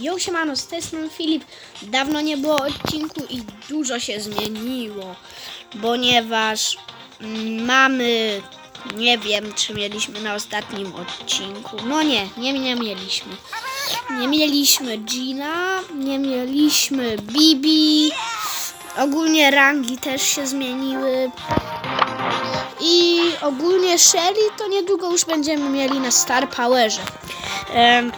Jo, siemano, z tej strony Filip. Dawno nie było odcinku i dużo się zmieniło, ponieważ mamy, nie wiem, czy mieliśmy na ostatnim odcinku. No nie, nie, nie mieliśmy. Nie mieliśmy Gina, nie mieliśmy Bibi. Ogólnie rangi też się zmieniły. I ogólnie Shelly to niedługo już będziemy mieli na Star Powerze. Em,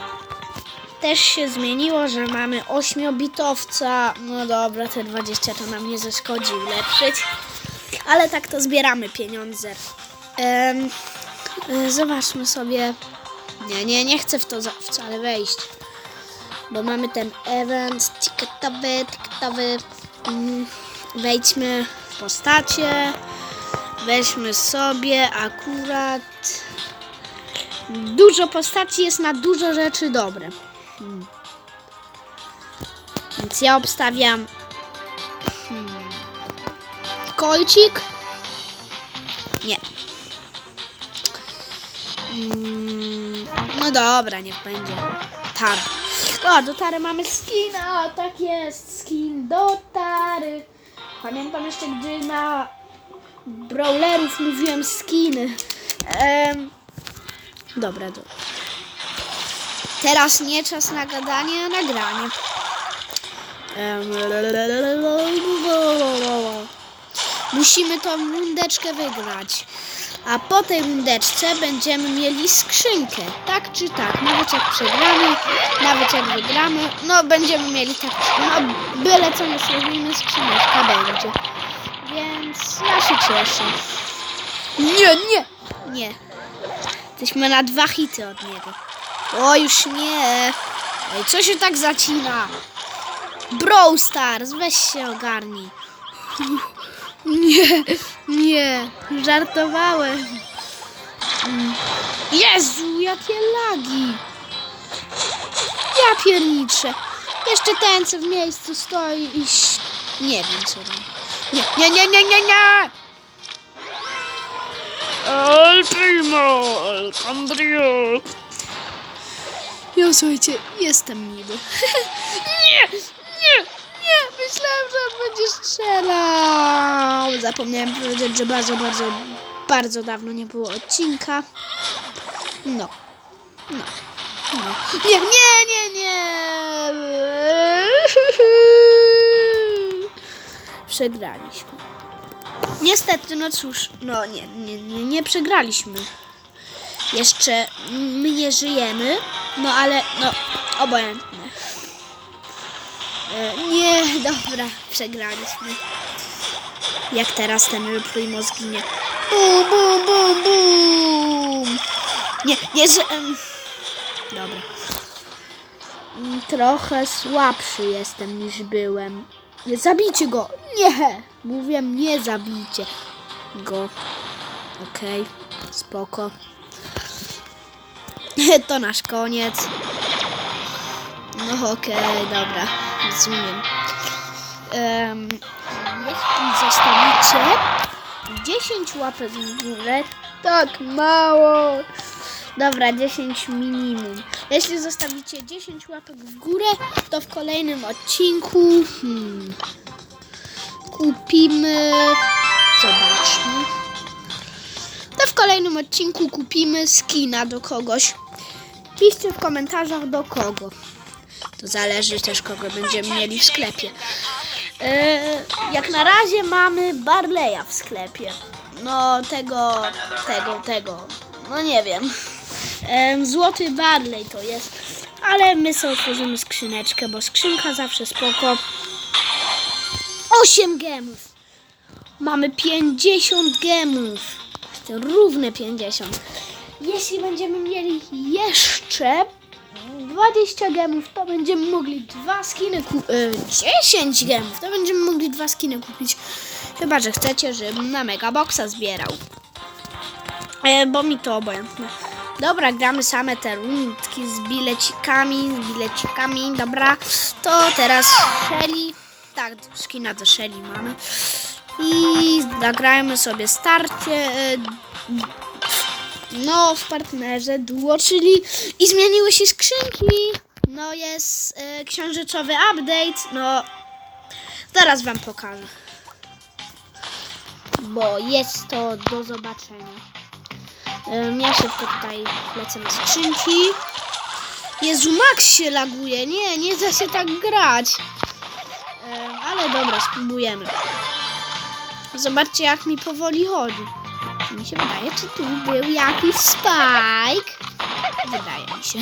też się zmieniło, że mamy ośmiobitowca. No dobra, te 20 to nam nie zaszkodzi ulepszyć. Ale tak to zbieramy pieniądze. E, zobaczmy sobie. Nie, nie, nie chcę w to wcale wejść. Bo mamy ten event ticketowy, ticketowy. Mm, Wejdźmy w postacie. Weźmy sobie akurat. Dużo postaci jest na dużo rzeczy dobre. Hmm. Więc ja obstawiam hmm. kolcik. Nie. Mm, no dobra, niech będzie. Tara. O, do Tary mamy skina, tak jest, skin do Tary. Pamiętam jeszcze, gdy na brawlerów mówiłem skiny. Em, dobra, dobra. Teraz nie czas na gadanie, a nagranie. Musimy tą rundeczkę wygrać. A po tej rundeczce będziemy mieli skrzynkę. Tak czy tak. Nawet jak przegramy, nawet jak wygramy, no będziemy mieli tak. No byle co my zrobimy, skrzyneczka będzie. Więc ja się cieszę. Nie, nie, nie. Jesteśmy na dwa hity od niego. O, już nie. Ej, co się tak zacina? Brawl Stars, weź się ogarnij. Nie, nie, żartowałem. Jezu, jakie lagi. Ja pierniczę. Jeszcze ten, co w miejscu stoi i... Nie wiem, co tam. Nie, nie, nie, nie, nie, nie! El primo, el cambrio. Ja słuchajcie, jestem miły. nie, nie, nie, myślałem, że on będzie strzelał. Zapomniałem powiedzieć, że bardzo, bardzo, bardzo dawno nie było odcinka. No, no, no. Nie, nie, nie, nie. Przegraliśmy. Niestety, no cóż, no nie, nie, nie, nie przegraliśmy. Jeszcze my nie żyjemy, no ale no obojętne. E, Nie, dobra, przegraliśmy. Jak teraz ten El Primo zginie. Bum, bum, bum, bum. Nie, nie, że... em, Dobra. Mm, Trochę słabszy jestem niż byłem. Nie zabijcie go! Nie! Mówię, nie zabijcie go. Okej, spoko. To nasz koniec. No okej, dobra, rozumiem. Um, jeśli zostawicie 10 łapek w górę, tak mało. Dobra, 10 minimum. Jeśli zostawicie 10 łapek w górę, to w kolejnym odcinku hmm, kupimy. Zobaczmy. W kolejnym odcinku kupimy skina do kogoś. Piszcie w komentarzach do kogo. To zależy też kogo będziemy mieli w sklepie. E, jak na razie mamy Barleya w sklepie. No tego, tego, tego. No nie wiem. E, złoty Barley to jest. Ale my sobie otworzymy skrzyneczkę, bo skrzynka zawsze spoko. 8 gemów. Mamy 50 gemów. Równe 50. Jeśli będziemy mieli jeszcze 20 gemów, to będziemy mogli dwa skiny kupić. 10 gemów, to będziemy mogli dwa skiny kupić. Chyba, że chcecie, żebym na Megaboxa zbierał. E, bo mi to obojętne. Dobra, gramy same te rundki z bilecikami, z bilecikami, dobra. To teraz Shelly. Tak, skina do Shelly mamy. I zagrajmy sobie starcie. e, No, w partnerze duo, czyli i zmieniły się skrzynki. No jest księżycowy update, no zaraz wam pokażę. Bo jest to do zobaczenia. Em, Ja szybko tutaj lecę na skrzynki. Jezu, Max się laguje. Nie, nie da się tak grać. Em, Ale dobra, spróbujemy. Zobaczcie, jak mi powoli chodzi. Mi się wydaje, czy tu był jakiś spike. Wydaje mi się.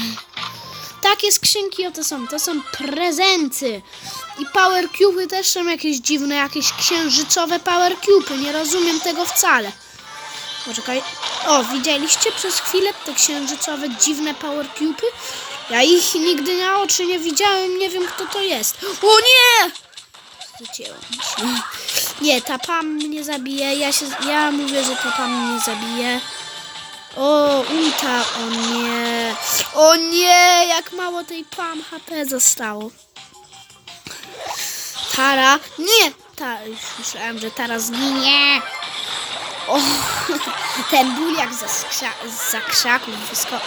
Takie skrzynki oto są. To są prezenty. I power cube też są jakieś dziwne, jakieś księżycowe power cube. Nie rozumiem tego wcale. Poczekaj. O, widzieliście przez chwilę te księżycowe, dziwne power cube? Ja ich nigdy na oczy nie widziałem, nie wiem kto to jest. O nie! Zleciałem się. Nie, ta Pam mnie zabije. Ja się, ja mówię, że ta Pam mnie zabije. O, ulta, o nie. O nie, jak mało tej Pam HP zostało. Tara, nie! Ta, już myślałem, że Tara zginie. O, ten ból jak za, skrza, za krzaków wysko...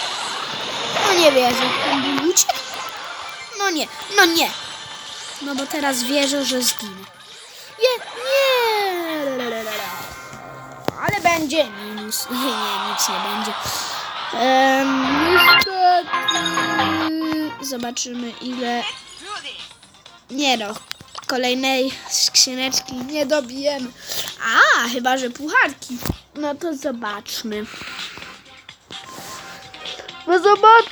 No nie wierzę, ten ból uciekł? No nie, no nie. No bo teraz wierzę, że zginę. Nie, nie. Będzie minus. Nie, nie, nic nie będzie. Um. Zobaczymy ile... Nie no, kolejnej skrzyneczki nie dobijemy. A, chyba, że pucharki. No to zobaczmy. No zobacz.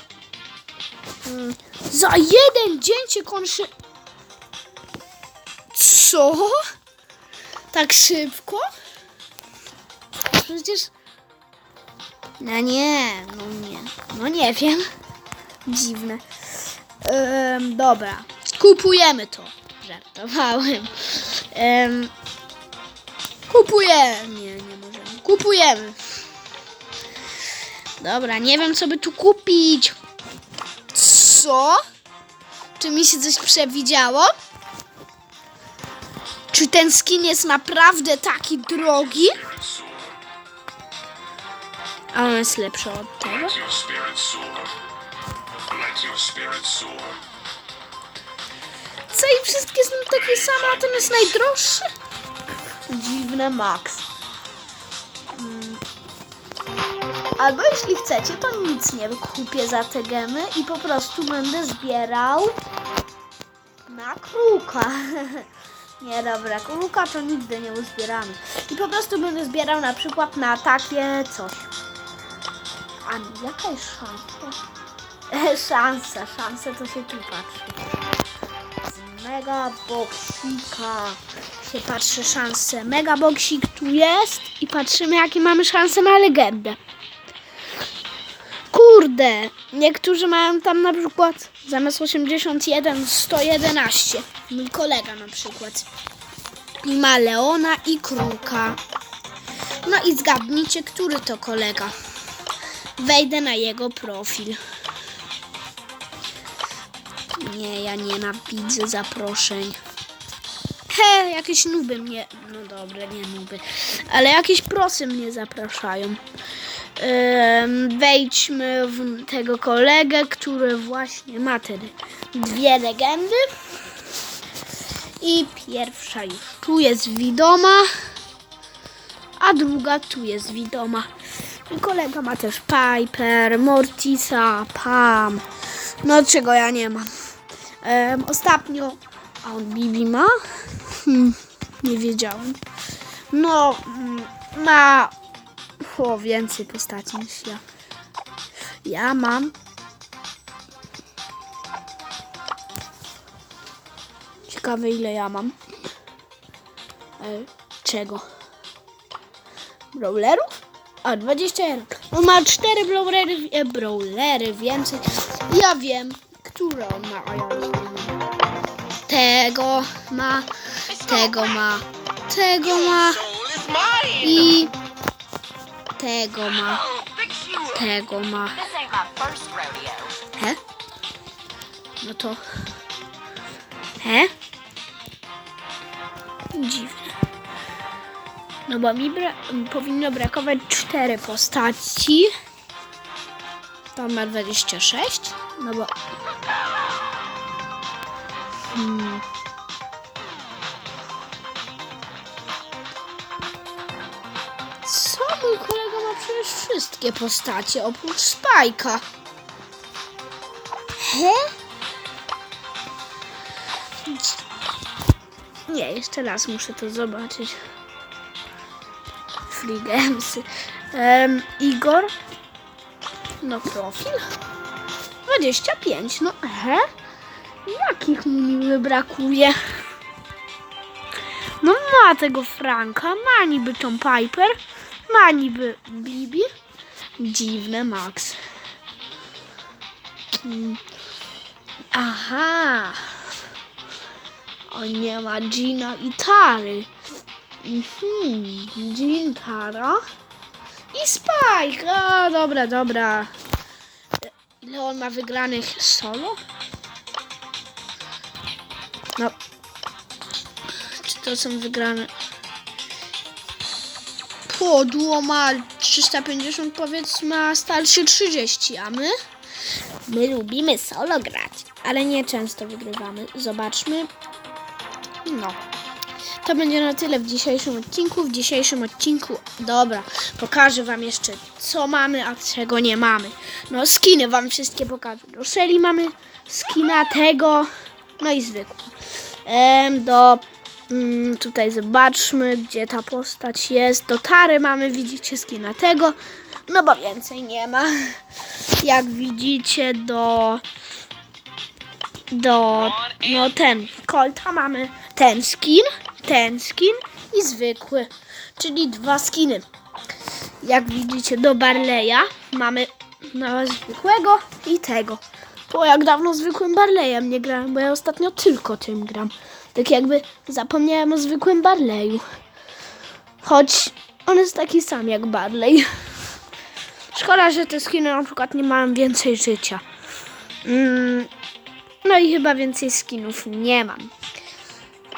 Mm, Za jeden dzień cię konszy... Co? Tak szybko? Przecież... No nie, no nie. No nie wiem. Dziwne. Dobra. Kupujemy to. Żartowałem. Em, kupujemy. Nie, nie możemy. Kupujemy. Dobra, nie wiem co by tu kupić. Co? Czy mi się coś przewidziało? Czy ten skin jest naprawdę taki drogi? A on jest lepszy od tego? Co i wszystkie są takie same, a ten jest najdroższy? Dziwne Max. Mm. Albo jeśli chcecie, to nic nie kupię za te gemy i po prostu będę zbierał na kruka. Nie, dobra, kruka to nigdy nie uzbieramy. I po prostu będę zbierał na przykład na takie coś. A jaka jest szansa? E, szansa, szansa to się tu patrzy. Z mega boksika się patrzy szanse. Mega boksik tu jest i patrzymy jakie mamy szanse na legendę. Kurde, niektórzy mają tam na przykład zamiast 81 111. Mój kolega na przykład. I ma Leona i Kruka. No i zgadnijcie, który to kolega. Wejdę na jego profil. Nie, ja nienawidzę zaproszeń. He, jakieś nuby mnie. No dobra, nie nuby. Ale jakieś prosy mnie zapraszają. Wejdźmy w tego kolegę, który właśnie ma te dwie legendy. I pierwsza już tu jest widoma, a druga tu jest widoma. Kolega ma też Piper, Mortisa, Pam. No czego ja nie mam. Em, ostatnio. A on Bibi ma? Hmm, nie wiedziałem. No, mm, ma o, więcej postaci niż ja. Ja mam. Ciekawe ile ja mam. E, czego? Brawlerów? A, 21. On ma 4 brawlery, e, brawlery więcej. Ja wiem, które on ma, a ja. Tego ma, tego ma, tego ma i tego ma, tego ma. He? No to. He? Dziwne. No bo mi bra- powinno brakować cztery postaci. To ma 26. No bo Hmm. Co mój kolega ma przecież wszystkie postacie oprócz Spajka. He? Nie, jeszcze raz muszę to zobaczyć. Free Gamesy. Em, Igor. No profil. 25. No he? Jakich mu niby brakuje? No ma tego Franka, ma niby Tom Piper, ma niby Bibi. Dziwne Max. Aha. O nie ma Gina i Tary. Mhm. Jean, Tara i Spike. O, dobra, dobra. Ile on ma wygranych solo? No. Czy to są wygrane? Podło ma 350 powiedzmy, a starszy 30, a my? My lubimy solo grać, ale nie często wygrywamy. Zobaczmy. No. To będzie na tyle w dzisiejszym odcinku. W dzisiejszym odcinku, dobra, pokażę Wam jeszcze, co mamy, a czego nie mamy. No, skiny Wam wszystkie pokażę. Do Shelly mamy skina tego, no i zwykły. Em, do, mm, tutaj zobaczmy, gdzie ta postać jest. Do Tary mamy, widzicie, skina tego, no bo więcej nie ma. Jak widzicie, do do, no ten, Colta mamy ten skin, ten skin i zwykły, czyli dwa skiny. Jak widzicie do Barleya mamy no, zwykłego i tego. Bo jak dawno zwykłym Barleyem nie grałem, bo ja ostatnio tylko tym gram. Tak jakby zapomniałem o zwykłym Barleyu. Choć on jest taki sam jak Barley. Szkoda, że te skiny na przykład nie mają więcej życia. Mm, no i chyba więcej skinów nie mam.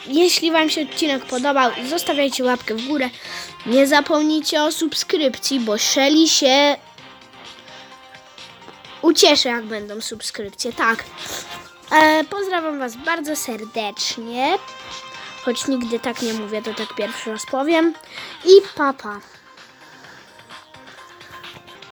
Jeśli Wam się odcinek podobał, zostawiajcie łapkę w górę. Nie zapomnijcie o subskrypcji, bo Shelly się ucieszę, jak będą subskrypcje. Tak. E, pozdrawiam Was bardzo serdecznie. Choć nigdy tak nie mówię, to tak pierwszy raz powiem. I papa.